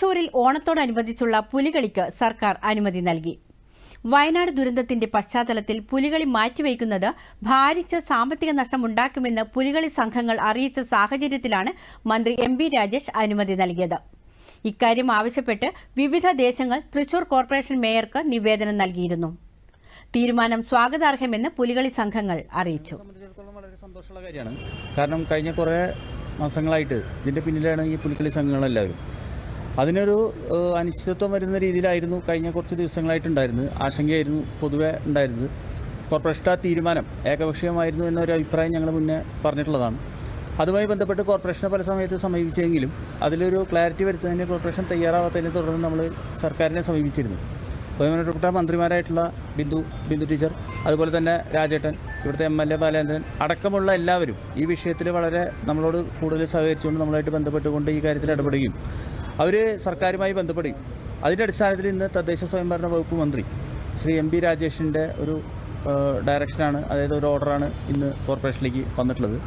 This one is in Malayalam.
തൃശൂരിൽ ഓണത്തോടനുബന്ധിച്ചുള്ള പുലികളിക്ക് സർക്കാർ അനുമതി നൽകി. വയനാട് ദുരന്തത്തിന്റെ പശ്ചാത്തലത്തിൽ പുലികളി മാറ്റിവെക്കുന്നത് ഭാരിച്ച സാമ്പത്തിക നഷ്ടമുണ്ടാക്കുമെന്ന് പുലികളി സംഘങ്ങൾ അറിയിച്ച സാഹചര്യത്തിലാണ് മന്ത്രി എം രാജേഷ് അനുമതി നൽകിയത്. ഇക്കാര്യം ആവശ്യപ്പെട്ട് വിവിധ ദേശങ്ങൾ തൃശൂർ കോർപ്പറേഷൻ മേയർക്ക് നിവേദനം നൽകിയിരുന്നു. തീരുമാനം സ്വാഗതാർഹമെന്ന് പുലികളി സംഘങ്ങൾ അറിയിച്ചു. സന്തോഷമുള്ള കാര്യമാണ്. കാരണം കഴിഞ്ഞ കുറേ മാസങ്ങളായിട്ട് ഇതിന്റെ പിന്നിലാണ് ഈ പുലിക്കളി സംഘങ്ങളെല്ലാവരും. അതിനൊരു അനിശ്ചിതത്വം വരുന്ന രീതിയിലായിരുന്നു കഴിഞ്ഞ കുറച്ച് ദിവസങ്ങളായിട്ടുണ്ടായിരുന്നത്. ആശങ്കയായിരുന്നു പൊതുവെ ഉണ്ടായിരുന്നത്. കോർപ്പറേഷന്റെ ആ തീരുമാനം ഏകപക്ഷീയമായിരുന്നു എന്നൊരു അഭിപ്രായം ഞങ്ങൾ മുന്നേ പറഞ്ഞിട്ടുള്ളതാണ്. അതുമായി ബന്ധപ്പെട്ട് കോർപ്പറേഷനെ പല സമയത്ത് സമീപിച്ചെങ്കിലും അതിലൊരു ക്ലാരിറ്റി വരുത്തുന്നതിന് കോർപ്പറേഷൻ തയ്യാറാവാത്തതിനെ തുടർന്ന് നമ്മൾ സർക്കാരിനെ സമീപിച്ചിരുന്നു. ബഹുമാനപ്പെട്ട മന്ത്രിമാരായിട്ടുള്ള ബിന്ദു ബിന്ദു ടീച്ചർ അതുപോലെ തന്നെ രാജേട്ടൻ ഇവിടുത്തെ എം എൽ എ ബാലേന്ദ്രൻ അടക്കമുള്ള എല്ലാവരും ഈ വിഷയത്തിൽ വളരെ നമ്മളോട് കൂടുതൽ സഹകരിച്ചുകൊണ്ട് നമ്മളായിട്ട് ബന്ധപ്പെട്ടുകൊണ്ട് ഈ കാര്യത്തിൽ ഇടപെടുകയും അവർ സർക്കാരുമായി ബന്ധപ്പെടുകയും അതിന്റെ അടിസ്ഥാനത്തിൽ ഇന്ന് തദ്ദേശ സ്വയംഭരണ വകുപ്പ് മന്ത്രി ശ്രീ എം പി രാജേഷിന്റെ ഒരു ഡയറക്ഷനാണ് അതായത് ഒരു ഓർഡറാണ് ഇന്ന് കോർപ്പറേഷനിലേക്ക് വന്നിട്ടുള്ളത്.